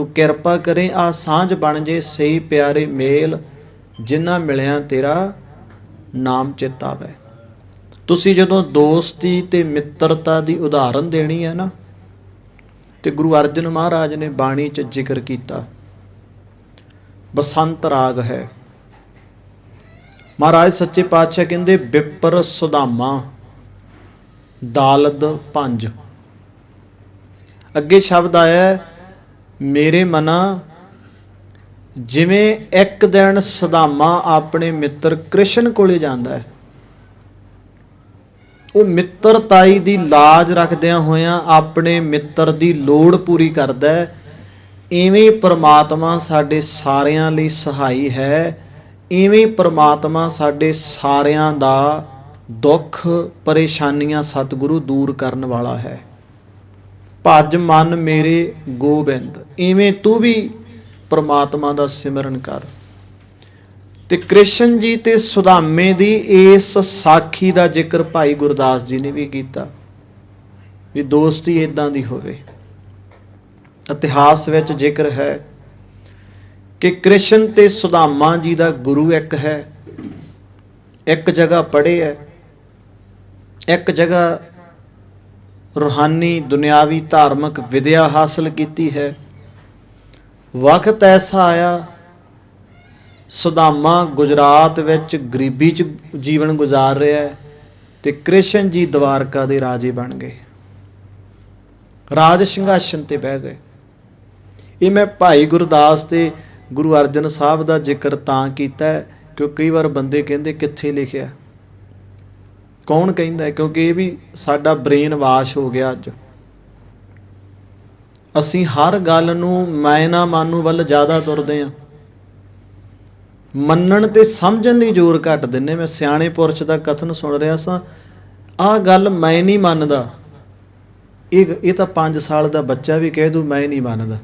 ਤੂੰ ਕਿਰਪਾ ਕਰੇ, ਆ ਸਾਂਝ ਬਣ ਜੇ ਸਹੀ ਪਿਆਰੇ ਮੇਲ ਜਿਨ੍ਹਾਂ ਮਿਲਿਆ ਤੇਰਾ ਨਾਮ ਚਿਤ ਆਵੇ। ਤੁਸੀਂ ਜਦੋਂ ਦੋਸਤੀ ਤੇ ਮਿੱਤਰਤਾ ਦੀ ਉਦਾਹਰਨ ਦੇਣੀ ਹੈ ਨਾ, ਤੇ ਗੁਰੂ ਅਰਜਨ ਮਹਾਰਾਜ ਨੇ ਬਾਣੀ 'ਚ ਜ਼ਿਕਰ ਕੀਤਾ, ਬਸੰਤ ਰਾਗ ਹੈ। ਮਹਾਰਾਜ ਸੱਚੇ ਪਾਤਸ਼ਾਹ ਕਹਿੰਦੇ ਵਿਪਰ ਸੁਦਾਮਾ, ਦਾਲਦ ਪੰਜ। ਅੱਗੇ ਸ਼ਬਦ ਆਇਆ ਮੇਰੇ ਮਨਾ ਜਿਵੇਂ ਇੱਕ ਦਿਨ ਸਦਾਮਾ ਆਪਣੇ ਮਿੱਤਰ ਕ੍ਰਿਸ਼ਨ ਕੋਲੇ ਜਾਂਦਾ ਹੈ। ਉਹ ਮਿੱਤਰਤਾਈ ਦੀ ਲਾਜ ਰੱਖਦਿਆਂ ਹੋਇਆਂ ਆਪਣੇ ਮਿੱਤਰ ਦੀ ਲੋੜ ਪੂਰੀ ਕਰਦਾ ਹੈ। ਇਵੇਂ ਹੀ ਪ੍ਰਮਾਤਮਾ ਸਾਡੇ ਸਾਰਿਆਂ ਲਈ ਸਹਾਈ ਹੈ। ਇਵੇਂ ਹੀ ਪ੍ਰਮਾਤਮਾ ਸਾਡੇ ਸਾਰਿਆਂ ਦਾ ਦੁੱਖ, ਪਰੇਸ਼ਾਨੀਆਂ ਸਤਿਗੁਰੂ ਦੂਰ ਕਰਨ ਵਾਲਾ ਹੈ। ਭਜ ਮਨ ਮੇਰੇ ਗੋਬਿੰਦ, ਇਵੇਂ ਤੂੰ ਵੀ ਪ੍ਰਮਾਤਮਾ ਦਾ ਸਿਮਰਨ ਕਰ। ਤੇ ਕ੍ਰਿਸ਼ਨ ਜੀ ਤੇ ਸੁਦਾਮੇ ਦੀ ਇਸ ਸਾਖੀ ਦਾ ਜ਼ਿਕਰ ਭਾਈ ਗੁਰਦਾਸ ਜੀ ਨੇ ਵੀ ਕੀਤਾ, ਵੀ ਦੋਸਤੀ ਇਦਾਂ ਦੀ ਹੋਵੇ। ਇਤਿਹਾਸ ਵਿੱਚ ਜ਼ਿਕਰ ਹੈ ਕਿ ਕ੍ਰਿਸ਼ਨ ਤੇ ਸੁਦਾਮਾ ਜੀ ਦਾ ਗੁਰੂ ਇੱਕ ਹੈ, ਇੱਕ ਜਗ੍ਹਾ ਪੜ੍ਹੇ ਹੈ, ਇੱਕ ਜਗ੍ਹਾ ਰੂਹਾਨੀ ਦੁਨਿਆਵੀ ਧਾਰਮਿਕ ਵਿਦਿਆ ਹਾਸਲ ਕੀਤੀ ਹੈ। ਵਕਤ ਐਸਾ ਆਇਆ, ਸੁਦਾਮਾ ਗੁਜਰਾਤ ਵਿੱਚ ਗਰੀਬੀ 'ਚ ਜੀਵਨ ਗੁਜ਼ਾਰ ਰਿਹਾ ਹੈ ਤੇ ਕ੍ਰਿਸ਼ਨ ਜੀ ਦਵਾਰਕਾ ਦੇ ਰਾਜੇ ਬਣ ਗਏ। ਰਾਜ ਸਿੰਘਾਸਨ ਤੇ ਬਹਿ ਗਏ। ਇਹ ਮੈਂ ਭਾਈ ਗੁਰਦਾਸ ਤੇ ਗੁਰੂ ਅਰਜਨ ਸਾਹਿਬ ਦਾ ਜ਼ਿਕਰ ਤਾਂ ਕੀਤਾ ਹੈ ਕਈ ਵਾਰ ਬੰਦੇ ਕਹਿੰਦੇ ਕਿੱਥੇ ਲਿਖਿਆ। ਕੌਣ ਕਹਿੰਦਾ ਕਿਉਂਕਿ ਇਹ ਵੀ ਸਾਡਾ ਬ੍ਰੇਨ ਵਾਸ਼ ਹੋ ਗਿਆ ਅੱਜ। ਅਸੀਂ ਹਰ ਗੱਲ ਨੂੰ ਮੈਂ ਨਾ ਮਾਨੂ ਵੱਲ ਜ਼ਿਆਦਾ ਤੁਰਦੇ ਹਾਂ। ਮੰਨਣ ਤੇ ਸਮਝਣ ਲਈ ਜ਼ੋਰ ਘੱਟ ਦਿੰਨੇ ਮੈਂ ਸਿਆਣੇ ਪੁਰਸ਼ ਦਾ ਕਥਨ ਸੁਣ ਰਿਹਾ ਸਾਂ। ਆਹ ਗੱਲ ਮੈਂ ਨਹੀਂ ਮੰਨਦਾ। ਇਹ ਇਹ ਤਾਂ 5 ਸਾਲ ਦਾ ਬੱਚਾ ਵੀ ਕਹਿ ਦੂ, ਮੈਂ ਨਹੀਂ ਮੰਨਦਾ।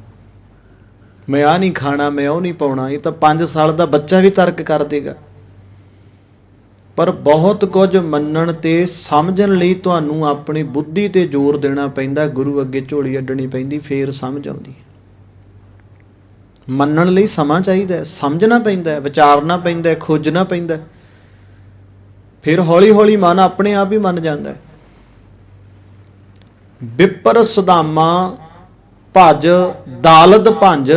ਮੈਂ ਆ ਨਹੀਂ ਖਾਣਾ, ਮੈਂ ਉਹ ਨਹੀਂ ਪਾਉਣਾ। ਇਹ ਤਾਂ 5 ਸਾਲ ਦਾ ਬੱਚਾ ਵੀ ਤਰਕ ਕਰ ਦੇਗਾ। ਪਰ ਬਹੁਤ ਕੁਝ ਮੰਨਣ ਤੇ ਸਮਝਣ ਲਈ ਤੁਹਾਨੂੰ ਆਪਣੀ ਬੁੱਧੀ ਤੇ ਜ਼ੋਰ ਦੇਣਾ ਪੈਂਦਾ, ਗੁਰੂ ਅੱਗੇ ਝੋਲੀ ਅੱਡਣੀ ਪੈਂਦੀ, ਫੇਰ ਸਮਝ ਆਉਂਦੀ ਮੰਨਣ ਲਈ ਸਮਾਂ ਚਾਹੀਦਾ ਸਮਝਣਾ ਪੈਂਦਾ ਵਿਚਾਰਨਾ ਪੈਂਦਾ ਖੋਜਣਾ ਪੈਂਦਾ ਫਿਰ ਹੌਲੀ ਹੌਲੀ ਮਨ ਆਪਣੇ ਆਪ ਹੀ ਮੰਨ ਜਾਂਦਾ ਹੈ। ਵਿਪਰ ਸੁਦਾਮਾ ਭਜ, ਦਾਲਦ ਭੰਜ,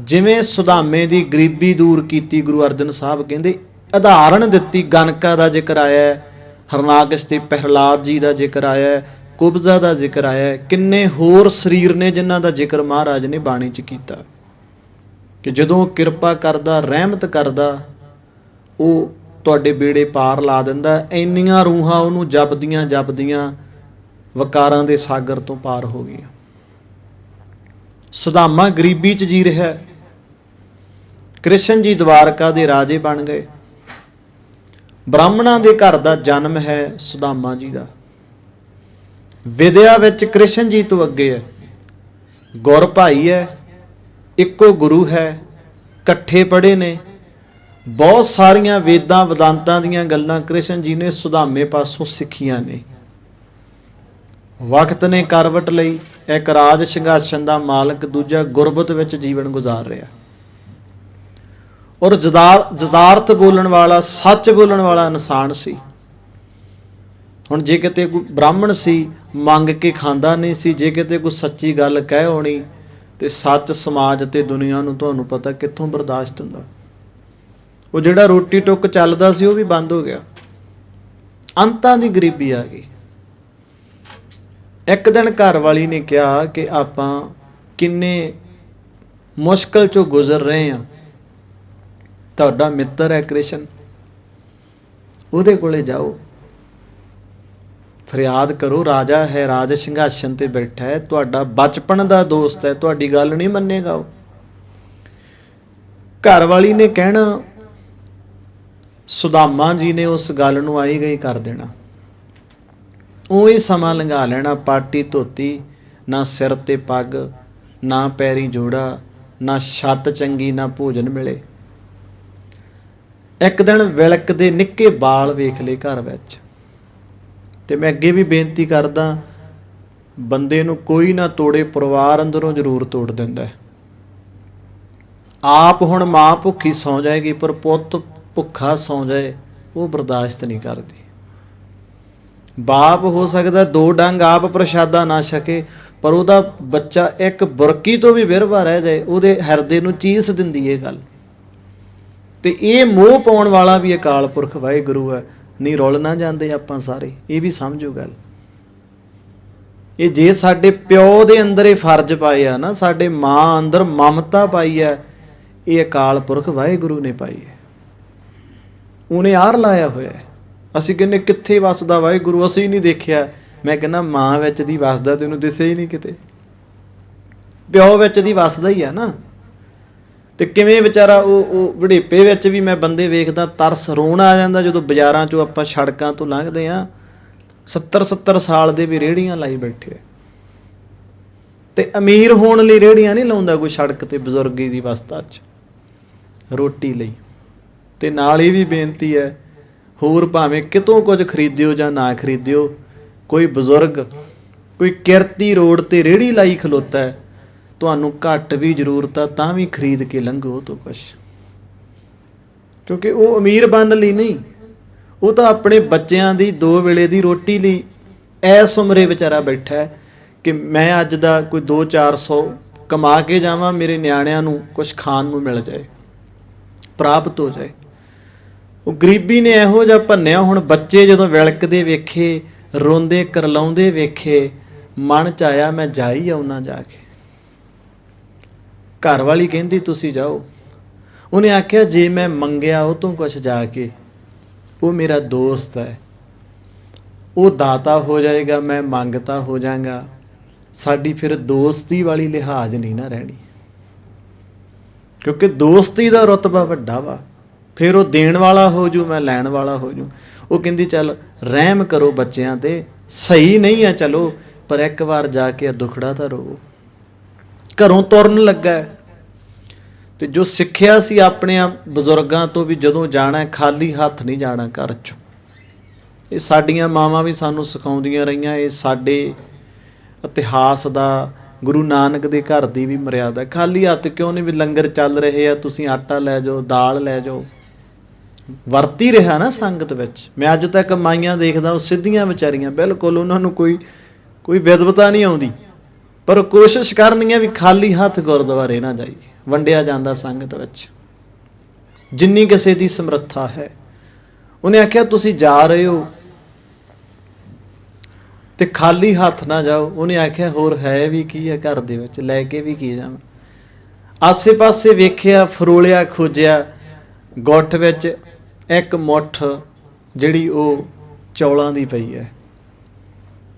ਜਿਵੇਂ ਸੁਦਾਮੇ ਦੀ ਗਰੀਬੀ ਦੂਰ ਕੀਤੀ ਗੁਰੂ ਅਰਜਨ ਸਾਹਿਬ ਕਹਿੰਦੇ ਉਦਾਹਰਣ ਦਿੱਤੀ, ਗਨਕਾ ਦਾ ਜ਼ਿਕਰ ਆਇਆ ਹੈ ਹਰਨਾਕਸ਼ ਤੇ ਪਹਿਲਾਦ ਜੀ ਦਾ ਜ਼ਿਕਰ ਆਇਆ ਹੈ, ਕੁਬਜ਼ਾ ਦਾ ਜ਼ਿਕਰ ਆਇਆ ਹੈ, ਕਿੰਨੇ ਹੋਰ ਸਰੀਰ ਨੇ ਜਿਨ੍ਹਾਂ ਦਾ ਜ਼ਿਕਰ ਮਹਾਰਾਜ ਨੇ ਬਾਣੀ 'ਚ ਕੀਤਾ। ਕਿ ਜਦੋਂ ਉਹ ਕਿਰਪਾ ਕਰਦਾ, ਰਹਿਮਤ ਕਰਦਾ, ਉਹ ਤੁਹਾਡੇ ਬੇੜੇ ਪਾਰ ਲਾ ਦਿੰਦਾ, ਇੰਨੀਆਂ ਰੂਹਾਂ ਉਹਨੂੰ ਜਪਦੀਆਂ ਜਪਦੀਆਂ ਵਕਾਰਾਂ ਦੇ ਸਾਗਰ ਤੋਂ ਪਾਰ ਹੋ ਗਈਆਂ। ਸੁਦਾਮਾ ਗਰੀਬੀ 'ਚ ਜੀ ਰਿਹਾ ਕ੍ਰਿਸ਼ਨ ਜੀ ਦਵਾਰਕਾ ਦੇ ਰਾਜੇ ਬਣ ਗਏ। ਬ੍ਰਾਹਮਣਾਂ ਦੇ ਘਰ ਦਾ ਜਨਮ ਹੈ ਸੁਦਾਮਾ ਜੀ ਦਾ। ਵਿਦਿਆ ਵਿੱਚ ਕ੍ਰਿਸ਼ਨ ਜੀ ਤੋਂ ਅੱਗੇ ਹੈ। ਗੁਰ ਭਾਈ ਹੈ, ਇੱਕੋ ਗੁਰੂ ਹੈ, ਇਕੱਠੇ ਪੜ੍ਹੇ ਨੇ। ਬਹੁਤ ਸਾਰੀਆਂ ਵੇਦਾਂ ਵਿਦਾਂਤਾਂ ਦੀਆਂ ਗੱਲਾਂ ਕ੍ਰਿਸ਼ਨ ਜੀ ਨੇ ਸੁਦਾਮੇ ਪਾਸੋਂ ਸਿੱਖੀਆਂ ਨੇ। ਵਕਤ ਨੇ ਕਰਵਟ ਲਈ ਇੱਕ ਰਾਜ ਸਿੰਘਾਸਨ ਦਾ ਮਾਲਕ ਦੂਜਾ ਗੁਰਬਤ ਵਿੱਚ ਜੀਵਨ ਗੁਜ਼ਾਰ ਰਿਹਾ। ਔਰ ਜਦਾਰ ਜਦਾਰਥ ਬੋਲਣ ਵਾਲਾ, ਸੱਚ ਬੋਲਣ ਵਾਲਾ ਇਨਸਾਨ ਸੀ। ਹੁਣ ਜੇ ਕਿਤੇ ਕੋਈ ਬ੍ਰਾਹਮਣ ਸੀ, ਮੰਗ ਕੇ ਖਾਂਦਾ ਨਹੀਂ ਸੀ, ਜੇ ਕਿਤੇ ਕੋਈ ਸੱਚੀ ਗੱਲ ਕਹਿ ਹੋਣੀ, ਤੇ ਸੱਚ ਸਮਾਜ ਤੇ ਦੁਨੀਆ ਨੂੰ ਤੁਹਾਨੂੰ ਪਤਾ ਕਿੱਥੋਂ ਬਰਦਾਸ਼ਤ ਹੁੰਦਾ। ਉਹ ਜਿਹੜਾ ਰੋਟੀ ਟੁੱਕ ਚੱਲਦਾ ਸੀ, ਉਹ ਵੀ ਬੰਦ ਹੋ ਗਿਆ। ਅੰਤਾਂ ਦੀ ਗਰੀਬੀ ਆ ਗਈ। ਇੱਕ ਦਿਨ ਘਰ ਵਾਲੀ ਨੇ ਕਿਹਾ ਕਿ ਆਪਾਂ ਕਿੰਨੇ ਮੁਸ਼ਕਲ ਚੋਂ ਗੁਜ਼ਰ ਰਹੇ ਹਾਂ। ਤੁਹਾਡਾ ਮਿੱਤਰ ਹੈ ਕ੍ਰਿਸ਼ਨ। ਉਹਦੇ ਕੋਲੇ ਜਾਓ। ਫਰਿਆਦ ਕਰੋ, ਰਾਜਾ ਹੈ, ਰਾਜ ਸਿੰਘਾਸਨ ਤੇ ਬੈਠਾ ਹੈ। ਤੁਹਾਡਾ ਬਚਪਨ ਦਾ ਦੋਸਤ ਹੈ, ਤੁਹਾਡੀ ਗੱਲ ਨਹੀਂ ਮੰਨੇਗਾ ਉਹ। ਘਰ ਵਾਲੀ ਨੇ ਕਹਿਣਾ, ਸੁਦਾਮਾ ਜੀ ਨੇ ਉਸ ਗੱਲ ਨੂੰ ਆਈ ਗਈ ਕਰ ਦੇਣਾ। ਉਹੀ ਸਮਾਂ ਲੰਘਾ ਲੈਣਾ, ਪਾਟੀ ਧੋਤੀ, ਨਾ ਸਿਰ ਤੇ ਪੱਗ, ਨਾ ਪੈਰੀ ਜੋੜਾ, ਨਾ ਛੱਤ ਚੰਗੀ, ਨਾ ਭੋਜਨ ਮਿਲੇ। ਇੱਕ ਦਿਨ ਵਿਲਕ ਦੇ ਨਿੱਕੇ ਬਾਲ ਵੇਖ ਲਏ ਘਰ ਵਿੱਚ। ਤੇ ਮੈਂ ਅੱਗੇ ਵੀ ਬੇਨਤੀ ਕਰਦਾ, ਬੰਦੇ ਨੂੰ ਕੋਈ ਨਾ ਤੋੜੇ, ਪਰਿਵਾਰ ਅੰਦਰੋਂ ਜ਼ਰੂਰ ਤੋੜ ਦਿੰਦਾ ਆਪ ਹੁਣ ਮਾਂ ਭੁੱਖੀ ਸੌ ਜਾਏਗੀ, ਪਰ ਪੁੱਤ ਭੁੱਖਾ ਸੌ ਜਾਏ, ਉਹ ਬਰਦਾਸ਼ਤ ਨਹੀਂ ਕਰਦੀ। ਬਾਪ ਹੋ ਸਕਦਾ ਦੋ ਡੰਗ ਆਪ ਪ੍ਰਸ਼ਾਦਾ ਨਾ ਛਕੇ, ਪਰ ਉਹਦਾ ਬੱਚਾ ਇੱਕ ਬੁਰਕੀ ਤੋਂ ਵੀ ਵਿਰਵਾ ਰਹਿ ਜਾਏ, ਉਹਦੇ ਹਿਰਦੇ ਨੂੰ ਚੀਸ ਦਿੰਦੀ ਇਹ ਗੱਲ। ਤੇ ਇਹ ਮੋਹ ਪਾਉਣ ਵਾਲਾ ਵੀ ਅਕਾਲ ਪੁਰਖ ਵਾਹਿਗੁਰੂ ਹੈ। ਨਹੀਂ, ਰੁੱਲ ਨਾ ਜਾਂਦੇ ਆਪਾਂ ਸਾਰੇ। ਇਹ ਵੀ ਸਮਝੋ ਗੱਲ। ਇਹ ਜੇ ਸਾਡੇ ਪਿਓ ਦੇ ਅੰਦਰ ਇਹ ਫਰਜ਼ ਪਾਏ ਆ ਨਾ, ਸਾਡੇ ਮਾਂ ਅੰਦਰ ਮਮਤਾ ਪਾਈ ਹੈ, ਇਹ ਅਕਾਲ ਪੁਰਖ ਵਾਹਿਗੁਰੂ ਨੇ ਪਾਈ ਹੈ। ਉਹਨੇ ਆਰ ਲਾਇਆ ਹੋਇਆ ਅਸੀਂ ਕਹਿੰਨੇ ਕਿੱਥੇ ਵਸਦਾ ਵਾਹਿਗੁਰੂ? ਅਸੀਂ ਨਹੀਂ ਦੇਖਿਆ। ਮੈਂ ਕਹਿੰਦਾ, ਮਾਂ ਵਿੱਚ ਦੀ ਵਸਦਾ ਤੈਨੂੰ ਦਿਸੇ ਹੀ ਨਹੀਂ ਕਿਤੇ। ਪਿਓ ਵਿੱਚ ਦੀ ਵਸਦਾ ਹੀ ਆ ਨਾ। ਤੇ ਕਿਵੇਂ ਵਿਚਾਰਾ ਉਹ ਉਹ ਵਡੇਪੇ ਵਿੱਚ ਵੀ ਮੈਂ ਬੰਦੇ ਵੇਖਦਾ, ਤਰਸ ਰੋਣ ਆ ਜਾਂਦਾ ਜਦੋਂ ਬਾਜ਼ਾਰਾਂ 'ਚੋਂ ਆਪਾਂ ਸੜਕਾਂ ਤੋਂ ਲੰਘਦੇ ਆ 70 70 ਸਾਲ ਦੇ ਵੀ ਰੇੜੀਆਂ ਲਾਈ ਬੈਠੇ ਆ। ਤੇ ਅਮੀਰ ਹੋਣ ਲਈ ਰੇੜੀਆਂ ਨਹੀਂ ਲਾਉਂਦਾ ਕੋਈ ਸੜਕ ਤੇ ਬਜ਼ੁਰਗੀ ਦੀ ਅਵਸਥਾ 'ਚ। ਰੋਟੀ ਲਈ। ਤੇ ਨਾਲ ਇਹ ਵੀ ਬੇਨਤੀ ਹੈ, ਹੋਰ ਭਾਵੇਂ ਕਿਤੋਂ ਕੁਝ ਖਰੀਦਿਓ ਜਾਂ ਨਾ ਖਰੀਦਿਓ, ਕੋਈ ਬਜ਼ੁਰਗ, ਕੋਈ ਕਿਰਤੀ ਰੋਡ ਤੇ ਰੇੜੀ ਲਾਈ ਖਲੋਤਾ ਹੈ ਤੁਹਾਨੂੰ ਘੱਟ ਵੀ ਜ਼ਰੂਰਤ ਆ, ਤਾਂ ਵੀ ਖਰੀਦ ਕੇ ਲੰਘੋ ਉਹ ਤੋਂ ਕੁਛ। ਕਿਉਂਕਿ ਉਹ ਅਮੀਰ ਬਣਨ ਲਈ ਨਹੀਂ। ਉਹ ਤਾਂ ਆਪਣੇ ਬੱਚਿਆਂ ਦੀ ਦੋ ਵੇਲੇ ਦੀ ਰੋਟੀ ਲਈ ਐਸ ਉਮਰੇ ਵਿਚਾਰਾ ਬੈਠਾ ਹੈ ਕਿ ਮੈਂ ਅੱਜ ਦਾ ਕੋਈ 2-400 ਕਮਾ ਕੇ ਜਾਵਾਂ, ਮੇਰੇ ਨਿਆਣਿਆਂ ਨੂੰ ਕੁਝ ਖਾਣ ਨੂੰ ਮਿਲ ਜਾਏ, ਪ੍ਰਾਪਤ ਹੋ ਜਾਏ। ਉਹ ਗਰੀਬੀ ਨੇ ਇਹੋ ਜਿਹਾ ਭੰਨਿਆ, ਹੁਣ ਬੱਚੇ ਜਦੋਂ ਵਿਲਕਦੇ ਵੇਖੇ, ਰੋਂਦੇ, ਕਰਲਾਉਂਦੇ ਵੇਖੇ, ਮਨ ਚ ਆਇਆ, ਮੈਂ ਜਾਈ ਹੀ ਆਉਣਾ ਜਾ ਕੇ। ਘਰ ਵਾਲੀ ਕਹਿੰਦੀ, ਤੁਸੀਂ ਜਾਓ। ਉਹਨੇ ਆਖਿਆ, ਜੇ ਮੈਂ ਮੰਗਿਆ ਉਹ ਤੋਂ ਕੁਝ ਜਾ ਕੇ, ਉਹ ਮੇਰਾ ਦੋਸਤ ਹੈ। ਉਹ ਦਾਤਾ ਹੋ ਜਾਏਗਾ, ਮੈਂ ਮੰਗਤਾ ਹੋ ਜਾਵਾਂਗਾ ਸਾਡੀ ਫਿਰ ਦੋਸਤੀ ਵਾਲੀ ਲਿਹਾਜ਼ ਨਹੀਂ ਨਾ ਰਹਿਣੀ। ਕਿਉਂਕਿ ਦੋਸਤੀ ਦਾ ਰਤਬਾ ਵੱਡਾ ਵਾ। ਫਿਰ ਉਹ ਦੇਣ ਵਾਲਾ ਹੋ ਜੂ, ਮੈਂ ਲੈਣ ਵਾਲਾ ਹੋ ਜੂ। ਉਹ ਕਹਿੰਦੀ, ਚੱਲ, ਰਹਿਮ ਕਰੋ ਬੱਚਿਆਂ ਤੇ। ਸਹੀ ਨਹੀਂ ਆ, ਚਲੋ, ਪਰ ਇੱਕ ਵਾਰ ਜਾ ਕੇ ਇਹ ਦੁਖੜਾ ਤਾਂ ਰੋ ਘਰੋਂ ਤੁਰਨ ਲੱਗਾ ਹੈ। ਤੇ ਜੋ ਸਿੱਖਿਆ ਸੀ ਆਪਣੇ ਬਜ਼ੁਰਗਾਂ ਤੋਂ ਵੀ ਜਦੋਂ ਜਾਣਾ ਖਾਲੀ ਹੱਥ ਨਹੀਂ ਜਾਣਾ ਘਰ ਚੋਂ। ਇਹ ਸਾਡੀਆਂ ਮਾਵਾਂ ਵੀ ਸਾਨੂੰ ਸਿਖਾਉਂਦੀਆਂ ਰਹੀਆਂ, ਇਹ ਸਾਡੇ ਇਤਿਹਾਸ ਦਾ, ਗੁਰੂ ਨਾਨਕ ਦੇ ਘਰ ਦੀ ਵੀ ਮਰਿਆਦਾ ਖਾਲੀ ਹੱਥ ਕਿਉਂ ਨਹੀਂ ਵੀ ਲੰਗਰ ਚੱਲ ਰਹੇ ਆ, ਤੁਸੀਂ ਆਟਾ ਲੈ ਜਾਓ, ਦਾਲ ਲੈ ਜਾਓ। ਵਰਤੀ ਰਿਹਾ ਨਾ ਸੰਗਤ ਵਿੱਚ। ਮੈਂ ਅੱਜ ਤੱਕ ਮਾਈਆਂ ਦੇਖਦਾ, ਉਹ ਸਿੱਧੀਆਂ ਵਿਚਾਰੀਆਂ, ਬਿਲਕੁਲ ਉਹਨਾਂ ਨੂੰ ਕੋਈ ਕੋਈ ਵਿਦਵਤਾ ਨਹੀਂ ਆਉਂਦੀ। ਪਰ ਕੋਸ਼ਿਸ਼ ਕਰਨੀ ਹੈ ਵੀ ਖਾਲੀ ਹੱਥ ਗੁਰਦੁਆਰੇ ਨਾ ਜਾਈਏ, ਵੰਡਿਆ ਜਾਂਦਾ ਸੰਗਤ ਵਿੱਚ। ਜਿੰਨੀ ਕਿਸੇ ਦੀ ਸਮਰੱਥਾ ਹੈ। ਉਹਨੇ ਆਖਿਆ, ਤੁਸੀਂ ਜਾ ਰਹੇ ਹੋ ਤੇ ਖਾਲੀ ਹੱਥ ਨਾ ਜਾਓ। ਉਹਨੇ ਆਖਿਆ, ਹੋਰ ਹੈ ਵੀ ਕੀ ਹੈ ਘਰ ਦੇ ਵਿੱਚ? ਲੈ ਕੇ ਵੀ ਕੀ ਜਾਵਾਂ? ਆਸੇ-ਪਾਸੇ ਵੇਖਿਆ, ਫਰੋਲਿਆ, ਖੋਜਿਆ, ਗੁੱਠ ਵਿੱਚ ਇੱਕ ਮੁੱਠ ਜਿਹੜੀ ਉਹ ਚੌਲਾਂ ਦੀ ਪਈ ਹੈ।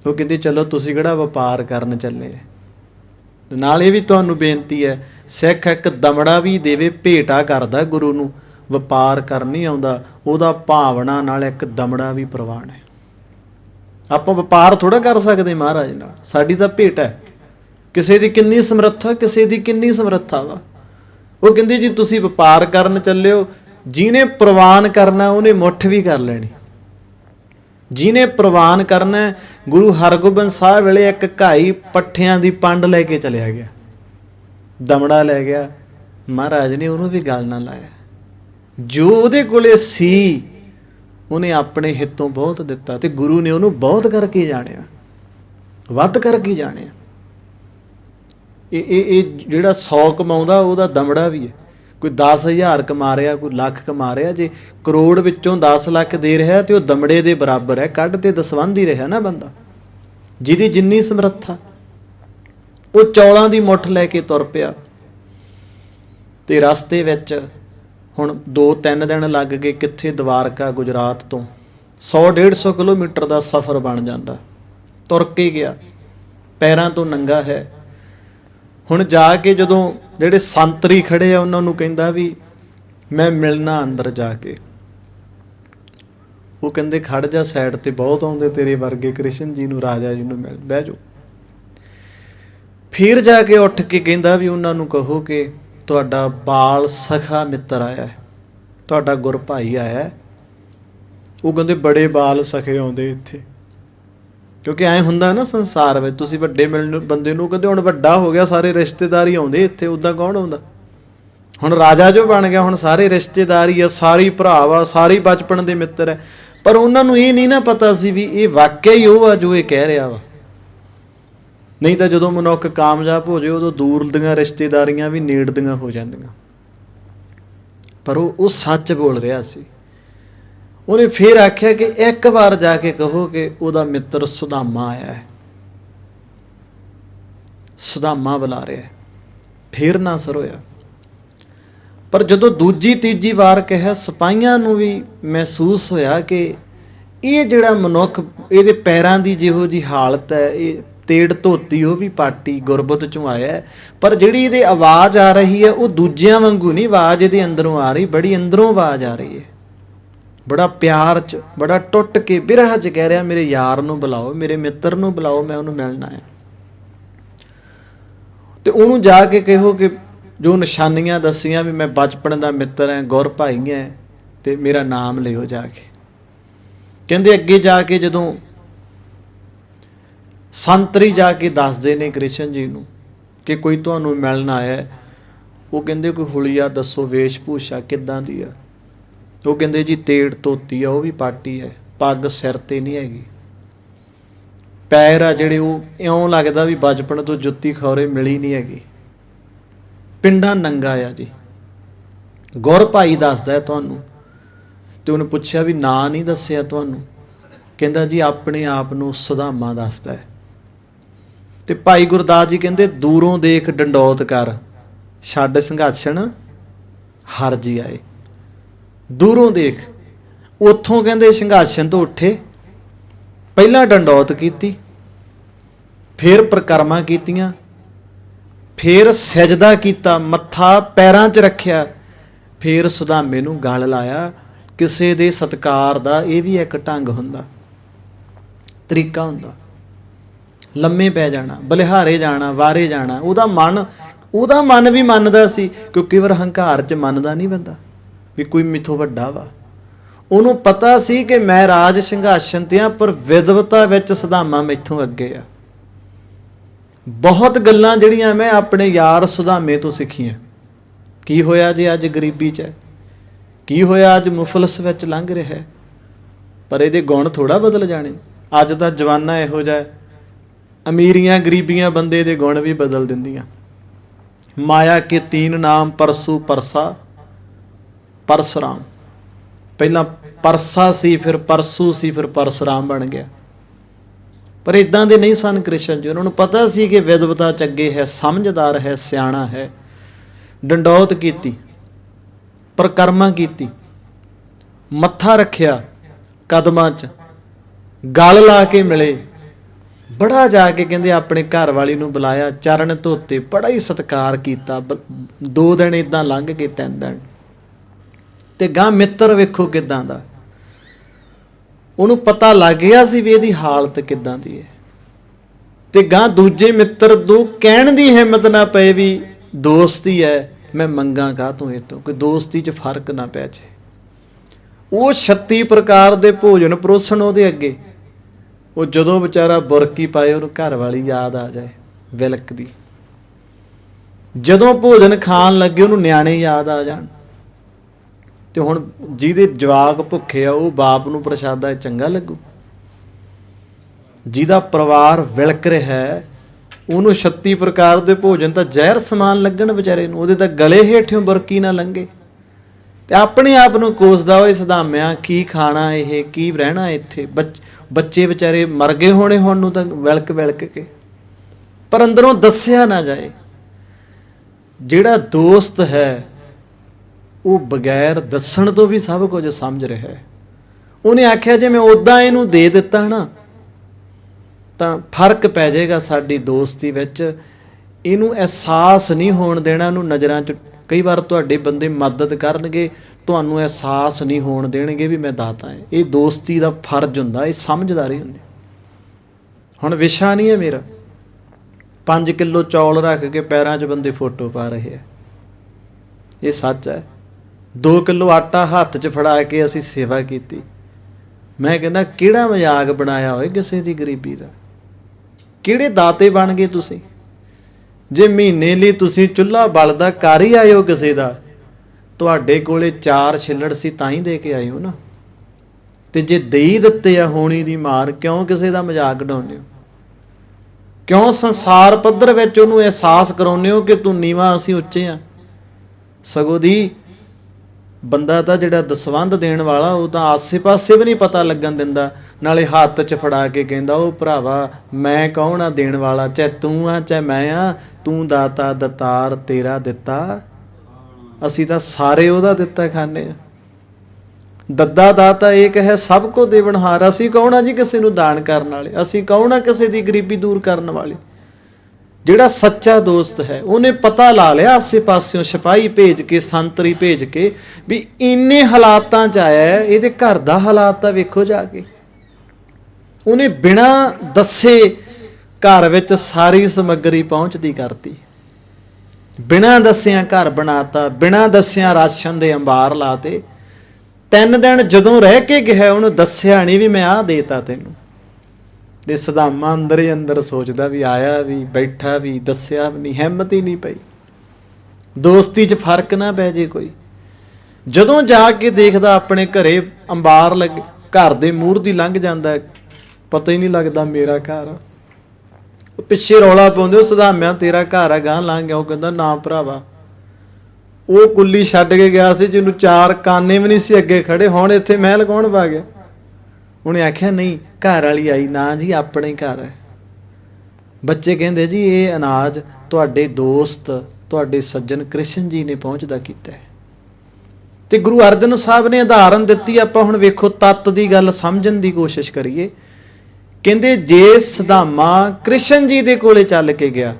ਉਹ ਕਹਿੰਦੇ, ਚਲੋ, ਤੁਸੀਂ ਕਿਹੜਾ ਵਪਾਰ ਕਰਨ ਚੱਲੇ ਨਾਲ ਇਹ ਵੀ ਤੁਹਾਨੂੰ ਬੇਨਤੀ ਹੈ, ਸਿੱਖ ਇੱਕ ਦਮੜਾ ਵੀ ਦੇਵੇ, ਭੇਟਾ ਕਰਦਾ ਗੁਰੂ ਨੂੰ, ਵਪਾਰ ਕਰ ਨਹੀਂ ਆਉਂਦਾ, ਉਹਦਾ ਭਾਵਨਾ ਨਾਲ ਇੱਕ ਦਮੜਾ ਵੀ ਪ੍ਰਵਾਨ ਹੈ। ਆਪਾਂ ਵਪਾਰ ਥੋੜਾ ਕਰ ਸਕਦੇ ਮਹਾਰਾਜ ਨਾਲ, ਸਾਡੀ ਤਾਂ ਭੇਟ ਹੈ। ਕਿਸੇ ਦੀ ਕਿੰਨੀ ਸਮਰੱਥਾ, ਕਿਸੇ ਦੀ ਕਿੰਨੀ ਸਮਰੱਥਾ ਵਾ। ਉਹ ਕਹਿੰਦੇ ਜੀ ਤੁਸੀਂ ਵਪਾਰ ਕਰਨ ਚੱਲਿਓ ਜਿਹਨੇ ਪ੍ਰਵਾਨ ਕਰਨਾ, ਉਹਨੇ ਮੁੱਠ ਵੀ ਕਰ ਲੈਣੀ। ਜਿਹਨੇ ਪ੍ਰਵਾਨ ਕਰਨਾ ਗੁਰੂ ਹਰਗੋਬਿੰਦ ਸਾਹਿਬ ਵੇਲੇ ਇੱਕ ਘਾਈ ਪੱਠਿਆਂ ਦੀ ਪੰਡ ਲੈ ਕੇ ਚਲਿਆ ਗਿਆ। ਦਮੜਾ ਲੈ ਗਿਆ। ਮਹਾਰਾਜ ਨੇ ਉਹਨੂੰ ਵੀ ਗੱਲ ਨਾ ਲਾਇਆ। ਜੋ ਉਹਦੇ ਕੋਲੇ ਸੀ, ਉਹਨੇ ਆਪਣੇ ਹਿੱਤੋਂ ਬਹੁਤ ਦਿੱਤਾ ਤੇ ਗੁਰੂ ਨੇ ਉਹਨੂੰ ਬਹੁਤ ਕਰਕੇ ਜਾਣਿਆ। ਵੱਧ ਕਰਕੇ ਜਾਣਿਆ। ਇਹ ਇਹ ਇਹ ਜਿਹੜਾ ਸੌ ਕਮਾਉਂਦਾ, ਉਹਦਾ ਦਮੜਾ ਵੀ ਹੈ। ਕੋਈ 10000 ਕਮਾ ਰਿਹਾ, ਕੋਈ ਲੱਖ ਕਮਾ ਰਿਹਾ, ਜੇ ਕਰੋੜ ਵਿੱਚੋਂ 10 ਲੱਖ ਦੇ ਰਿਹਾ ਤੇ ਉਹ ਦਮੜੇ ਦੇ ਬਰਾਬਰ ਹੈ, ਕੱਢ ਤੇ ਦਸਵੰਦ ਹੀ ਰਿਹਾ ਨਾ ਬੰਦਾ। ਜਿਹਦੀ ਜਿੰਨੀ ਸਮਰੱਥਾ, ਉਹ ਚੌਲਾਂ ਦੀ ਮੁੱਠ ਲੈ ਕੇ ਤੁਰ ਪਿਆ। ਤੇ ਰਸਤੇ ਵਿੱਚ ਹੁਣ 2-3 ਦਿਨ ਲੱਗ ਗਏ ਕਿੱਥੇ ਦਵਾਰਕਾ ਗੁਜਰਾਤ ਤੋਂ। 100-150 ਕਿਲੋਮੀਟਰ ਦਾ ਸਫ਼ਰ ਬਣ ਜਾਂਦਾ। ਤੁਰ ਕੇ ਗਿਆ। ਪੈਰਾਂ ਤੋਂ ਨੰਗਾ ਹੈ। ਹੁਣ ਜਾ ਕੇ ਜਦੋਂ ਜਿਹੜੇ ਸੰਤਰੀ ਖੜੇ ਆ, ਉਹਨਾਂ ਨੂੰ ਕਹਿੰਦਾ ਵੀ ਮੈਂ ਮਿਲਣਾ ਅੰਦਰ ਜਾ ਕੇ। ਉਹ ਕਹਿੰਦੇ, ਖੜ ਜਾ ਸਾਈਡ ਤੇ, ਬਹੁਤ ਆਉਂਦੇ ਤੇਰੇ ਵਰਗੇ, ਕ੍ਰਿਸ਼ਨ ਜੀ ਨੂੰ, ਰਾਜਾ ਜੀ ਨੂੰ ਮਿਲ, ਬਹਿ ਜਾਓ। ਫਿਰ ਜਾ ਕੇ ਉੱਠ ਕੇ ਕਹਿੰਦਾ ਵੀ ਉਹਨਾਂ ਨੂੰ ਕਹੋ ਕਿ ਤੁਹਾਡਾ ਬਾਲ ਸਖਾ ਮਿੱਤਰ ਆਇਆ ਹੈ, ਤੁਹਾਡਾ ਗੁਰ ਭਾਈ ਆਇਆ ਹੈ। ਉਹ ਕਹਿੰਦੇ, ਬੜੇ ਬਾਲ ਸਖੇ ਆਉਂਦੇ ਇੱਥੇ। ਕਿਉਂਕਿ ਐ ਹੁੰਦਾ ਨਾ ਸੰਸਾਰ ਵਿੱਚ, ਤੁਸੀਂ ਵੱਡੇ ਮਿਲਣ ਬੰਦੇ ਨੂੰ ਕਹਿੰਦੇ ਹੁਣ ਵੱਡਾ ਹੋ ਗਿਆ, ਸਾਰੇ ਰਿਸ਼ਤੇਦਾਰ ਹੀ ਆਉਂਦੇ ਇੱਥੇ, ਉਦਾਂ ਕੌਣ ਆਉਂਦਾ? ਹੁਣ ਰਾਜਾ ਜੋ ਬਣ ਗਿਆ, ਹੁਣ ਸਾਰੇ ਰਿਸ਼ਤੇਦਾਰੀ ਆ, ਸਾਰੀ ਭਰਾ ਵਾ ਸਾਰੇ ਬਚਪਨ ਦੇ ਮਿੱਤਰ ਹੈ ਪਰ ਉਹਨਾਂ ਨੂੰ ਇਹ ਨਹੀਂ ਨਾ ਪਤਾ ਸੀ ਵੀ ਇਹ ਵਾਕਿਆ ਹੀ ਉਹ ਆ ਜੋ ਇਹ ਕਹਿ ਰਿਹਾ ਵਾ। ਨਹੀਂ ਤਾਂ ਜਦੋਂ ਮਨੁੱਖ ਕਾਮਯਾਬ ਹੋ ਜਾਏ, ਉਦੋਂ ਦੂਰ ਦੀਆਂ ਰਿਸ਼ਤੇਦਾਰੀਆਂ ਵੀ ਨੇੜ ਦੀਆਂ ਹੋ ਜਾਂਦੀਆਂ। ਪਰ ਉਹ ਉਹ ਸੱਚ ਬੋਲ ਰਿਹਾ ਸੀ। ਉਹਨੇ ਫੇਰ ਆਖਿਆ ਕਿ ਇੱਕ ਵਾਰ ਜਾ ਕੇ ਕਹੋ ਕਿ ਉਹਦਾ ਮਿੱਤਰ ਸੁਦਾਮਾ ਆਇਆ ਹੈ। ਸੁਦਾਮਾ ਬੁਲਾ ਰਿਹਾ ਹੈ। ਫੇਰ ਨਾ ਅਸਰ ਹੋਇਆ। ਪਰ ਜਦੋਂ ਦੂਜੀ ਤੀਜੀ ਵਾਰ ਕਿਹਾ, ਸਿਪਾਹੀਆਂ ਨੂੰ ਵੀ ਮਹਿਸੂਸ ਹੋਇਆ ਕਿ ਇਹ ਜਿਹੜਾ ਮਨੁੱਖ, ਇਹਦੇ ਪੈਰਾਂ ਦੀ ਜਿਹੋ ਜੀ ਹਾਲਤ ਹੈ, ਇਹ ਤੇੜ ਧੋਤੀ, ਉਹ ਵੀ ਪਾਟੀ ਗੁਰਬਤ ਚੋਂ ਆਇਆ ਪਰ ਜਿਹੜੀ ਇਹਦੇ ਆਵਾਜ਼ ਆ ਰਹੀ ਹੈ, ਉਹ ਦੂਜਿਆਂ ਵਾਂਗੂ ਨਹੀਂ, ਆਵਾਜ਼ ਇਹਦੇ ਅੰਦਰੋਂ ਆ ਰਹੀ, ਬੜੀ ਅੰਦਰੋਂ ਆਵਾਜ਼ ਆ ਰਹੀ ਹੈ। ਬੜਾ ਪਿਆਰ ਚ, ਬੜਾ ਟੁੱਟ ਕੇ ਬਿਰਹ ਚ ਕਹਿ ਰਿਹਾ, ਮੇਰੇ ਯਾਰ ਨੂੰ ਬੁਲਾਓ, ਮੇਰੇ ਮਿੱਤਰ ਨੂੰ ਬੁਲਾਓ, ਮੈਂ ਉਹਨੂੰ ਮਿਲਣ ਆਇਆ। ਤੇ ਉਹਨੂੰ ਜਾ ਕੇ ਕਹੋ ਕਿ ਜੋ ਨਿਸ਼ਾਨੀਆਂ ਦੱਸੀਆਂ ਵੀ ਮੈਂ ਬਚਪਨ ਦਾ ਮਿੱਤਰ ਹਾਂ, ਗੁਰ ਭਾਈ ਹਾਂ, ਤੇ ਮੇਰਾ ਨਾਮ ਲਿਓ ਜਾ ਕੇ। ਕਹਿੰਦੇ ਅੱਗੇ ਜਾ ਕੇ ਜਦੋਂ ਸੰਤਰੀ ਜਾ ਕੇ ਦੱਸਦੇ ਨੇ ਕ੍ਰਿਸ਼ਨ ਜੀ ਨੂੰ ਕਿ ਕੋਈ ਤੁਹਾਨੂੰ ਮਿਲਣ ਆਇਆ ਉਹ ਕਹਿੰਦੇ ਕੋਈ ਹੁਲੀਆ ਦੱਸੋ ਵੇਸ਼ ਭੂਸ਼ਾ ਕਿੱਦਾਂ ਦੀ ਆ? ਉਹ ਕਹਿੰਦੇ ਜੀ ਤੇੜ ਧੋਤੀ ਆ, ਉਹ ਵੀ ਪਾਟੀ ਹੈ, ਪੱਗ ਸਿਰ ਤੇ ਨਹੀਂ ਹੈਗੀ। ਪੈਰ ਆ ਜਿਹੜੇ ਉਹ ਇਉਂ ਲੱਗਦਾ ਵੀ ਬਚਪਨ ਤੋਂ ਜੁੱਤੀ ਖੌਰੇ ਮਿਲੀ ਨਹੀਂ ਹੈਗੀ। ਪਿੰਡਾ ਨੰਗਾ ਆ ਜੀ। ਗੁਰ ਭਾਈ ਦੱਸਦਾ ਤੁਹਾਨੂੰ, ਤੇ ਉਹਨੇ ਪੁੱਛਿਆ ਵੀ ਨਾਂ ਨਹੀਂ ਦੱਸਿਆ ਤੁਹਾਨੂੰ। ਕਹਿੰਦਾ ਜੀ ਆਪਣੇ ਆਪ ਨੂੰ ਸੁਧਾਮਾ ਦੱਸਦਾ ਹੈ। ਤੇ ਭਾਈ ਗੁਰਦਾਸ ਜੀ ਕਹਿੰਦੇ, ਦੂਰੋਂ ਦੇਖ ਡੰਡੌਤ ਕਰ, ਛੱਡ ਸੰਘਾਛਣ ਹਰ ਜੀ ਆਏ। ਦੂਰੋਂ ਦੇਖ। ਉੱਥੋਂ ਕਹਿੰਦੇ ਸੰਘਾਛਣ ਤੋਂ ਉੱਠੇ। ਪਹਿਲਾਂ ਡੰਡੌਤ ਕੀਤੀ, ਫਿਰ ਪ੍ਰਕਰਮਾ ਕੀਤੀਆਂ, ਫਿਰ ਸਜਦਾ ਕੀਤਾ, ਮੱਥਾ ਪੈਰਾਂ 'ਚ ਰੱਖਿਆ, ਫਿਰ ਸੁਦਾਮੇ ਨੂੰ ਗਲ ਲਾਇਆ। ਕਿਸੇ ਦੇ ਸਤਕਾਰ ਦਾ ਇਹ ਵੀ ਇੱਕ ਢੰਗ ਹੁੰਦਾ, ਤਰੀਕਾ ਹੁੰਦਾ। ਲੰਮੇ ਪੈ ਜਾਣਾ, ਬਲਿਹਾਰੇ ਜਾਣਾ, ਵਾਰੇ ਜਾਣਾ, ਉਹਦਾ ਮਨ ਉਹਦਾ ਮਨ ਵੀ ਮੰਨਦਾ ਸੀ, ਕਿਉਂਕਿ ਵਾਰ ਹੰਕਾਰ 'ਚ ਮੰਨਦਾ ਨਹੀਂ ਬੰਦਾ। ਵੀ ਕੋਈ ਮਿੱਥੋਂ ਵੱਡਾ ਵਾ। ਉਹਨੂੰ ਪਤਾ ਸੀ ਕਿ ਮੈਂ ਰਾਜ ਸਿੰਘਾਸਨ ਤੇ ਆ, ਪਰ ਵਿਦਵਤਾ ਵਿੱਚ ਸੁਧਾਮਾ ਮੈਥੋਂ ਅੱਗੇ ਆ। ਬਹੁਤ ਗੱਲਾਂ ਜਿਹੜੀਆਂ ਮੈਂ ਆਪਣੇ ਯਾਰ ਸੁਧਾਮੇ ਤੋਂ ਸਿੱਖੀਆਂ। ਕੀ ਹੋਇਆ ਜੇ ਅੱਜ ਗਰੀਬੀ 'ਚ ਹੈ? ਕੀ ਹੋਇਆ ਅੱਜ ਮੁਫਲਸ ਵਿੱਚ ਲੰਘ ਰਿਹਾ ਪਰ ਇਹਦੇ ਗੁਣ ਥੋੜਾ ਬਦਲ ਜਾਣੇ। ਅੱਜ ਦਾ ਜਵਾਨਾ ਇਹੋ ਜਿਹਾ ਅਮੀਰੀਆਂ ਗਰੀਬੀਆਂ ਬੰਦੇ ਦੇ ਗੁਣ ਵੀ ਬਦਲ ਦਿੰਦੀਆਂ। ਮਾਇਆ ਕੇ ਤੀਨ ਨਾਮ ਪਰਸੂ ਪਰਸਾ। ਪਰਸਰਾਮ। ਪਹਿਲਾਂ ਪਰਸਾ ਸੀ, ਫਿਰ ਪਰਸੂ ਸੀ, ਫਿਰ ਪਰਸਰਾਮ ਬਣ ਗਿਆ। ਪਰ ਇਦਾਂ ਦੇ ਨਹੀਂ ਸਨ ਕ੍ਰਿਸ਼ਨ ਜੀ। ਉਹਨਾਂ ਨੂੰ ਪਤਾ ਸੀ ਕਿ ਵਿਦਵਤਾ ਚ ਅੱਗੇ ਹੈ, ਸਮਝਦਾਰ ਹੈ, ਸਿਆਣਾ ਹੈ। ਡੰਡੌਤ ਕੀਤੀ, ਪ੍ਰਕਰਮਾ ਕੀਤੀ, ਮੱਥਾ ਰੱਖਿਆ ਕਦਮਾਂ 'ਚ, ਗਲ ਲਾ ਕੇ ਮਿਲੇ। ਬੜਾ ਜਾ ਕੇ ਕਹਿੰਦੇ ਆਪਣੇ ਘਰ ਵਾਲੀ ਨੂੰ ਬੁਲਾਇਆ, ਚਰਨ ਧੋਤੇ, ਬੜਾ ਹੀ ਸਤਿਕਾਰ ਕੀਤਾ। ਬ- ਦੋ ਦਿਨ ਇਦਾਂ ਲੰਘ ਗਏ, ਤਿੰਨ ਦਿਨ। ਤੇ ਗਾਂ ਮਿੱਤਰ ਵੇਖੋ ਕਿਦਾਂ ਦਾ। ਉਹਨੂੰ ਪਤਾ ਲੱਗ ਗਿਆ ਸੀ ਵੀ ਇਹਦੀ ਹਾਲਤ ਕਿਦਾਂ ਦੀ ਹੈ। ਤੇ ਗਾਂ ਦੂਜੇ ਮਿੱਤਰ ਦੋ ਕਹਿਣ ਦੀ ਹਿੰਮਤ ਨਾ ਪਏ ਵੀ ਦੋਸਤੀ ਹੈ, ਮੈਂ ਮੰਗਾ ਕਾ ਤੂੰ ਇਹ ਤੋਂ, ਕਿ ਦੋਸਤੀ 'ਚ ਫ਼ਰਕ ਨਾ ਪੈ ਜਾਏ। ਉਹ 36 ਪ੍ਰਕਾਰ ਦੇ ਭੋਜਨ ਪਰੋਸਣ ਉਹਦੇ ਅੱਗੇ। ਉਹ ਜਦੋਂ ਵਿਚਾਰਾ ਬੁਰਕੀ ਪਾਏ, ਉਹਨੂੰ ਘਰ ਵਾਲੀ ਯਾਦ ਆ ਜਾਏ, ਵਿਲਕਦੀ। ਜਦੋਂ ਭੋਜਨ ਖਾਣ ਲੱਗੇ, ਉਹਨੂੰ ਨਿਆਣੇ ਯਾਦ ਆ ਜਾਣ। ਤੇ ਹੁਣ ਜਿਹਦੇ ਜਵਾਕ ਭੁੱਖੇ ਆ, ਉਹ ਬਾਪ ਨੂੰ ਪ੍ਰਸ਼ਾਦਾ ਚੰਗਾ ਲੱਗੂ। ਜਿਹਦਾ ਪਰਿਵਾਰ ਵਿਲਕ ਰਿਹਾ ਹੈ, ਉਹਨੂੰ 36 ਪ੍ਰਕਾਰ ਦੇ ਭੋਜਨ ਤਾਂ ਜ਼ਹਿਰ ਸਮਾਨ ਲੱਗਣ ਵਿਚਾਰੇ ਨੂੰ, ਉਹਦੇ ਤਾਂ ਗਲੇ ਹੇਠੋਂ ਬੁਰਕੀ ਨਾ ਲੰਗੇ ਤੇ ਆਪਣੇ ਆਪ ਨੂੰ ਕੋਸਦਾ ਹੋਏ ਸਦਾਮਿਆ, ਕੀ ਖਾਣਾ ਇਹ, ਕੀ ਰਹਿਣਾ ਇੱਥੇ? ਬੱਚ- ਬੱਚੇ ਵਿਚਾਰੇ ਮਰ ਗਏ ਹੋਣੇ ਹੁਣ ਨੂੰ ਤਾਂ ਵਿਲਕ ਵਿਲਕ ਕੇ। ਪਰ ਅੰਦਰੋਂ ਦੱਸਿਆ ਨਾ ਜਾਏ, ਜਿਹੜਾ ਦੋਸਤ ਹੈ ਉਹ ਬਗੈਰ ਦੱਸਣ ਤੋਂ ਵੀ ਸਭ ਕੁਝ ਸਮਝ ਰਿਹਾ ਹੈ। ਉਹਨੇ ਆਖਿਆ, ਜੇ ਮੈਂ ਉਦਾਂ ਇਹਨੂੰ ਦੇ ਦਿੱਤਾ ਨਾ, ਤਾਂ ਫ਼ਰਕ ਪੈ ਜਾਏਗਾ ਸਾਡੀ ਦੋਸਤੀ ਵਿੱਚ। ਇਹਨੂੰ ਅਹਿਸਾਸ ਨਹੀਂ ਹੋਣ ਦੇਣਾ ਇਹਨੂੰ ਨਜ਼ਰਾਂ 'ਚ ਕਈ ਵਾਰ ਤੁਹਾਡੇ ਬੰਦੇ ਮਦਦ ਕਰਨਗੇ, ਤੁਹਾਨੂੰ ਅਹਿਸਾਸ ਨਹੀਂ ਹੋਣ ਦੇਣਗੇ ਵੀ ਮੈਂ ਦਾਤਾ ਹਾਂ। ਇਹ ਦੋਸਤੀ ਦਾ ਫਰਜ਼ ਹੁੰਦਾ, ਇਹ ਸਮਝਦਾਰੀ ਹੁੰਦੀ। ਹੁਣ ਵਿਸ਼ਾ ਨਹੀਂ ਹੈ ਮੇਰਾ। 5 ਕਿਲੋ ਚੌਲ ਰੱਖ ਕੇ ਪੈਰਾਂ 'ਚ ਬੰਦੇ ਫੋਟੋ ਪਾ ਰਹੇ ਆ। ਇਹ ਸੱਚ ਹੈ। 2 ਕਿਲੋ ਆਟਾ ਹੱਥ 'ਚ ਫੜਾ ਕੇ ਅਸੀਂ ਸੇਵਾ ਕੀਤੀ। ਮੈਂ ਕਹਿੰਦਾ, ਕਿਹੜਾ ਮਜ਼ਾਕ ਬਣਾਇਆ ਹੋਏ ਕਿਸੇ ਦੀ ਗਰੀਬੀ ਦਾ? ਕਿਹੜੇ ਦਾਤੇ ਬਣ ਗਏ ਤੁਸੀਂ? ਜੇ ਮਹੀਨੇ ਲਈ ਤੁਸੀਂ ਚੁੱਲ੍ਹਾ ਬਲਦਾ ਕਰ ਹੀ ਆਇਓ ਕਿਸੇ ਦਾ, ਤੁਹਾਡੇ ਕੋਲੇ ਚਾਰ ਛਿੱਲੜ ਸੀ ਤਾਂ ਹੀ ਦੇ ਕੇ ਆਇਓ ਨਾ। ਤੇ ਜੇ ਦੇਈ ਦਿੱਤੇ ਆ ਹੋਣੀ ਦੀ ਮਾਰ, ਕਿਉਂ ਕਿਸੇ ਦਾ ਮਜ਼ਾਕ ਉਡਾਉਂਦੇ ਹੋ? ਕਿਉਂ ਸੰਸਾਰ ਪੱਧਰ ਵਿੱਚ ਉਹਨੂੰ ਅਹਿਸਾਸ ਕਰਾਉਂਦੇ ਹੋ ਕਿ ਤੂੰ ਨੀਵਾ ਅਸੀਂ ਉੱਚੇ ਆ? ਸਗੋਂ ਦੀ ਬੰਦਾ ਤਾਂ ਜਿਹੜਾ ਦਸਵੰਧ ਦੇਣ ਵਾਲਾ, ਉਹ ਤਾਂ ਆਸੇ-ਪਾਸੇ ਵੀ ਨਹੀਂ ਪਤਾ ਲੱਗਣ ਦਿੰਦਾ। ਨਾਲੇ ਹੱਥ 'ਚ ਫੜਾ ਕੇ ਕਹਿੰਦਾ, ਉਹ ਭਰਾਵਾ, ਮੈਂ ਕੌਣ ਆ ਦੇਣ ਵਾਲਾ? ਚਾਹੇ ਤੂੰ ਆ, ਚਾਹੇ ਮੈਂ ਆ, ਤੂੰ ਦਾਤਾ ਦਤਾਰ ਤੇਰਾ ਦਿੱਤਾ। ਅਸੀਂ ਤਾਂ ਸਾਰੇ ਉਹਦਾ ਦਿੱਤਾ ਖਾਂਦੇ ਆ। ਦੱਦਾ ਦਾਤਾ ਇੱਕ ਹੈ ਸਭ ਕੋ ਦੇਵਨਹਾਰ ਅਸੀਂ ਕੌਣ ਆ ਜੀ ਕਿਸੇ ਨੂੰ ਦਾਨ ਕਰਨ ਵਾਲੇ? ਅਸੀਂ ਕੌਣ ਆ ਕਿਸੇ ਦੀ ਗਰੀਬੀ ਦੂਰ ਕਰਨ ਵਾਲੇ? ਜਿਹੜਾ ਸੱਚਾ ਦੋਸਤ ਹੈ, ਉਹਨੇ ਪਤਾ ਲਾ ਲਿਆ ਆਸੇ ਪਾਸਿਓਂ ਸਿਪਾਹੀ ਭੇਜ ਕੇ, ਸੰਤਰੀ ਭੇਜ ਕੇ ਵੀ ਇੰਨੇ ਹਾਲਾਤਾਂ 'ਚ ਆਇਆ ਇਹਦੇ ਘਰ ਦਾ ਹਾਲਾਤ ਤਾਂ ਵੇਖੋ ਜਾ ਕੇ। ਉਹਨੇ ਬਿਨਾ ਦੱਸੇ ਘਰ ਵਿੱਚ ਸਾਰੀ ਸਮੱਗਰੀ ਪਹੁੰਚਦੀ ਕਰਤੀ। ਬਿਨਾ ਦੱਸਿਆਂ ਘਰ ਬਣਾਤਾ, ਬਿਨਾ ਦੱਸਿਆਂ ਰਾਸ਼ਨ ਦੇ ਅੰਬਾਰ ਲਾਤੇ। ਤਿੰਨ ਦਿਨ ਜਦੋਂ ਰਹਿ ਕੇ ਗਿਆ, ਉਹਨੂੰ ਦੱਸਿਆ ਨਹੀਂ ਵੀ ਮੈਂ ਆਹ ਦੇਤਾ ਤੈਨੂੰ। ਤੇ ਸਦਾਮਾ ਅੰਦਰ ਹੀ ਅੰਦਰ ਸੋਚਦਾ ਵੀ ਆਇਆ ਵੀ, ਬੈਠਾ ਵੀ, ਦੱਸਿਆ ਵੀ ਨਹੀਂ, ਹਿੰਮਤ ਹੀ ਨਹੀਂ ਪਈ। ਦੋਸਤੀ 'ਚ ਫ਼ਰਕ ਨਾ ਪੈ ਜੇ ਕੋਈ। ਜਦੋਂ ਜਾ ਕੇ ਦੇਖਦਾ ਆਪਣੇ ਘਰੇ ਅੰਬਾਰ ਲੱਗ, ਘਰ ਦੇ ਮੂਹਰ ਦੀ ਲੰਘ ਜਾਂਦਾ ਪਤਾ ਹੀ ਨਹੀਂ ਲੱਗਦਾ ਮੇਰਾ ਘਰ ਉਹ ਪਿੱਛੇ ਰੌਲਾ ਪਾਉਂਦੇ, ਉਹ ਸਦਾਮਿਆ, ਤੇਰਾ ਘਰ ਆ ਗਾਂ ਲੰਘ ਗਿਆ। ਉਹ ਕਹਿੰਦਾ, ਨਾ ਭਰਾਵਾ। ਉਹ ਕੁੱਲੀ ਛੱਡ ਕੇ ਗਿਆ ਸੀ, ਜਿਹਨੂੰ ਚਾਰ ਕਾਨੇ ਵੀ ਨਹੀਂ ਸੀ ਅੱਗੇ ਖੜੇ, ਹੁਣ ਇੱਥੇ ਮਹਿਲ ਕੌਣ ਪਾ ਗਿਆ? ਉਹਨੇ ਆਖਿਆ, ਨਹੀਂ, ਘਰ ਵਾਲੀ ਆਈ, ਨਾ ਜੀ, ਆਪਣੇ ਘਰ ਹੈ। ਬੱਚੇ ਕਹਿੰਦੇ, ਜੀ, ਇਹ ਅਨਾਜ ਤੁਹਾਡੇ ਦੋਸਤ, ਤੁਹਾਡੇ ਸੱਜਣ ਕ੍ਰਿਸ਼ਨ ਜੀ ਨੇ ਪਹੁੰਚਦਾ ਕੀਤਾ ਹੈ। ਤੇ ਗੁਰੂ ਅਰਜਨ ਸਾਹਿਬ ਨੇ ਉਦਾਹਰਨ ਦਿੱਤੀ, ਆਪਾਂ ਹੁਣ ਵੇਖੋ, ਤੱਤ ਦੀ ਗੱਲ ਸਮਝਣ ਦੀ ਕੋਸ਼ਿਸ਼ ਕਰੀਏ। ਕਹਿੰਦੇ ਜੇ ਸਦਾਮਾ ਕ੍ਰਿਸ਼ਨ ਜੀ ਦੇ ਕੋਲੇ ਚੱਲ ਕੇ ਗਿਆ।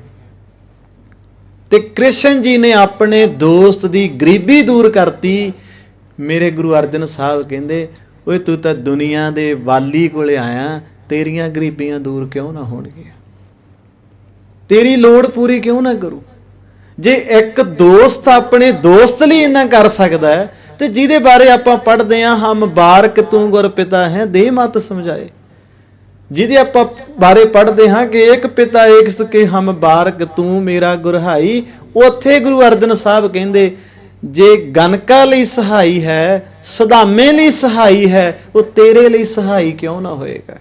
ਤੇ ਕ੍ਰਿਸ਼ਨ ਜੀ ਨੇ ਆਪਣੇ ਦੋਸਤ ਦੀ ਗਰੀਬੀ ਦੂਰ ਕਰਤੀ। ਮੇਰੇ ਗੁਰੂ ਅਰਜਨ ਸਾਹਿਬ ਕਹਿੰਦੇ ਓਏ ਤੂੰ ਤਾਂ ਦੁਨੀਆ ਦੇ ਵਾਲੀ ਕੋਲੇ ਆਇਆ, ਤੇਰੀਆਂ ਗਰੀਬੀਆਂ ਦੂਰ ਕਿਉਂ ਨਾ ਹੋਣਗੀਆਂ? ਤੇਰੀ ਲੋੜ ਪੂਰੀ ਕਿਉਂ ਨਾ ਕਰੂ? ਜੇ ਇੱਕ ਦੋਸਤ ਆਪਣੇ ਦੋਸਤ ਲਈ ਇੰਨਾ ਕਰ ਸਕਦਾ ਹੈ, ਤੇ ਜਿਹਦੇ ਬਾਰੇ ਆਪਾਂ ਪੜ੍ਹਦੇ ਹਾਂ, ਹਮ ਬਾਰਕ ਤੂੰ ਗੁਰ ਪਿਤਾ ਹੈ ਦੇ ਮਤ ਸਮਝਾਏ। ਜਿਹਦੇ ਆਪਾਂ ਬਾਰੇ ਪੜ੍ਹਦੇ ਹਾਂ ਕਿ ਇੱਕ ਪਿਤਾ ਏਕ ਸਕੇ ਹਮ ਬਾਰਕ ਤੂੰ ਮੇਰਾ ਗੁਰਹਾਈ, ਉੱਥੇ ਗੁਰੂ ਅਰਜਨ ਸਾਹਿਬ ਕਹਿੰਦੇ ਜੇ ਗਨਕਾ ਲਈ ਸਹਾਈ ਹੈ, ਸਦਾਮੇ ਲਈ ਸਹਾਈ ਹੈ, ਉਹ ਤੇਰੇ ਲਈ ਸਹਾਈ ਕਿਉਂ ਨਾ ਹੋਏਗਾ?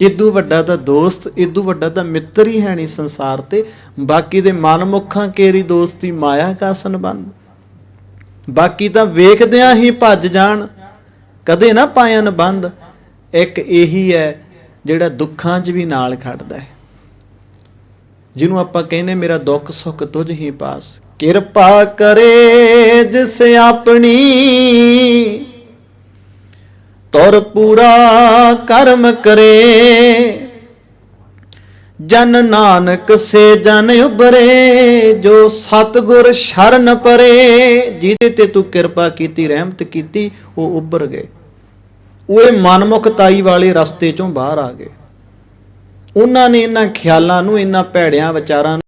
ਇਦੋਂ ਵੱਡਾ ਤਾਂ ਦੋਸਤ, ਇਦੋਂ ਵੱਡਾ ਤਾਂ ਮਿੱਤਰ ਹੀ ਹੈ ਨਹੀਂ ਸੰਸਾਰ ਤੇ। ਬਾਕੀ ਦੇ ਮਨਮੁਖਾਂ ਕੇਰੀ ਦੋਸਤੀ ਮਾਇਆ ਕਾ ਸੰਬੰਧ ਬਾਕੀ ਤਾਂ ਵੇਖਦਿਆਂ ਹੀ ਭੱਜ ਜਾਣ, ਕਦੇ ਨਾ ਪਾਇਨ ਬੰਦ। ਇੱਕ ਇਹੀ ਹੈ, ਜਿਹੜਾ ਦੁੱਖਾਂ 'ਚ ਵੀ ਨਾਲ ਖੜਦਾ ਹੈ। ਜਿਹਨੂੰ ਆਪਾਂ ਕਹਿੰਦੇ ਮੇਰਾ ਦੁੱਖ ਸੁੱਖ ਤੁਝ ਹੀ ਪਾਸ। ਕਿਰਪਾ ਕਰੇ ਜਿਸ ਆਪਣੀ। ਤੁਰ ਪੂਰਾ ਕਰਮ ਕਰੇ। ਜਨ ਨਾਨਕ ਸੇ ਜਨ ਉਬਰੇ ਜੋ ਸਤਗੁਰ ਸ਼ਰਨ ਪਰੇ। ਜਿਹਦੇ ਤੇ ਤੂੰ ਕਿਰਪਾ ਕੀਤੀ, ਰਹਿਮਤ ਕੀਤੀ, ਉਹ ਉੱਭਰ ਗਏ। ਉਹ ਇਹ ਮਨਮੁਖਤਾਈ ਵਾਲੇ ਰਸਤੇ ਚੋਂ ਬਾਹਰ ਆ ਗਏ। ਉਹਨਾਂ ਨੇ ਇਹਨਾਂ ਖਿਆਲਾਂ ਨੂੰ, ਇਹਨਾਂ ਭੈੜਿਆਂ ਵਿਚਾਰਾਂ ਨੂੰ